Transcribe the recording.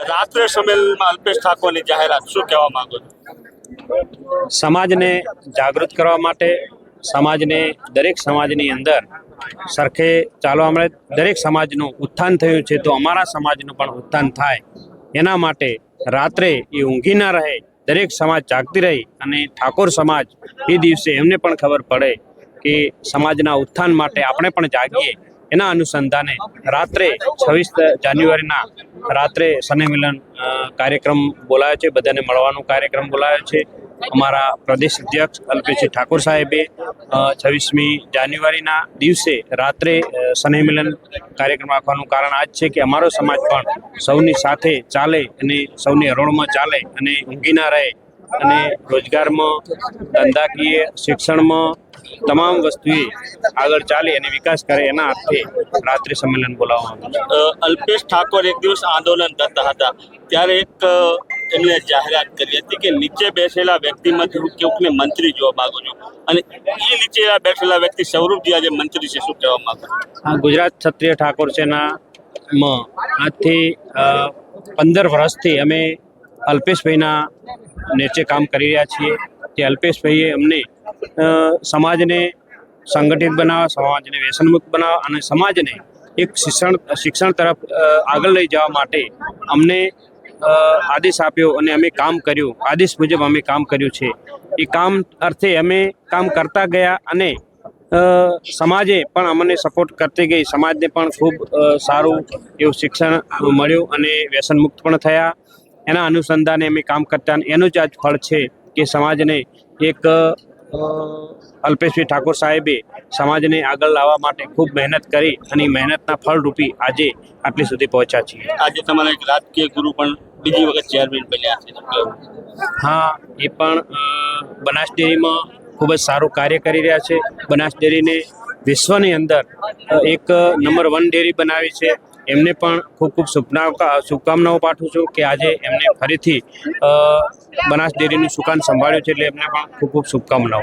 રાત્રે સંમેલનમાં અલ્પેશ ઠાકોરની જાહેરાત શું કહેવા માંગો છો? સમાજને જાગૃત કરવા માટે, સમાજને દરેક સમાજની અંદર સરખે ચાલવા મળે. દરેક સમાજનું ઉત્થાન થયું છે તો અમારા સમાજનું પણ ઉત્થાન થાય. એના માટે રાત્રે એ ઊંઘી ના રહે, દરેક સમાજ જાગતી રહી અને ઠાકોર સમાજ એ દિવસે એમને પણ ખબર પડે કે સમાજના ઉત્થાન માટે આપણે પણ જાગીએ. એના અનુસંધાને રાત્રે છવ્વીસ જાન્યુઆરીના રાત્રે મિલન કાર્યક્રમ બોલાયો છે. બધાને મળવાનો કાર્યક્રમ બોલાયો છે. અમારા પ્રદેશ અધ્યક્ષ અલ્પેશજી ઠાકોર સાહેબે છવ્વીસમી જાન્યુઆરીના દિવસે રાત્રે મિલન કાર્યક્રમ રાખવાનું કારણ આ જ છે કે અમારો સમાજ પણ સૌની સાથે ચાલે અને સૌની હરોળમાં ચાલે અને ઊંઘી ના રહે અને રોજગારમાં, ધંધાકીય શિક્ષણમાં તમામ વસ્તુએ આગળ ચાલે અને વિકાસ કરે એના અર્થે રાત્રિ સંમેલન બોલાવવામાં આવ્યું અલ્પેશ ઠાકોર એક દિવસ આંદોલન કરતા હતા. ત્યારે એક એમને જાહેરાત કરી હતી કે નીચે બેસેલા વ્યક્તિમાંથી હું કેવું મંત્રી જોવા માંગુ છું. અને એ નીચે બેઠેલા વ્યક્તિ સ્વરૂપજી આજે મંત્રી છે શું કહેવા માંગુ હા ગુજરાત ક્ષત્રિય ઠાકોર સેનામાં આજથી પંદર વર્ષથી અમે અલ્પેશભાઈના નીચે કામ કરી રહ્યા છીએ. તે અલ્પેશભાઈએ અમને સમાજને સંગઠિત બનાવવા, સમાજને વ્યસનમુક્ત બનાવવા અને સમાજને એક શિક્ષણ શિક્ષણ તરફ આગળ લઈ જવા માટે અમને આદેશ આપ્યો અને અમે કામ કર્યું. આદેશ મુજબ અમે કામ કર્યું છે. એ કામ અર્થે અમે કામ કરતા ગયા અને સમાજે પણ અમને સપોર્ટ કરતી ગઈ. સમાજને પણ ખૂબ સારું એવું શિક્ષણ મળ્યું અને વ્યસનમુક્ત પણ થયા. એના અનુસંધાને અમે કામ કરતા એનું જ આજ ફળ છે કે સમાજને એક અલ્પેશભાઈ ઠાકોર સાહેબે સમાજને આગળ લાવવા માટે ખૂબ મહેનત કરી અને મહેનતના ફળરૂપી આજે આટલી સુધી પહોંચ્યા છીએ. આજે તમારા એક રાજકીય ગુરુ પણ બીજી વખત ચેરમેન બન્યા છે. હા એ પણ બનાસ ડેરીમાં ખૂબ જ સારું કાર્ય કરી રહ્યા છે. બનાસ ડેરીને વિશ્વની અંદર એક નંબર વન ડેરી બનાવી છે. એમને પણ ખૂબ ખૂબ શુભના શુભકામનાઓ પાઠવું છું કે આજે એમને ફરીથી બનાસ ડેરીનું સુકાન સંભાળ્યું છે એટલે એમને પણ ખૂબ ખૂબ શુભકામનાઓ.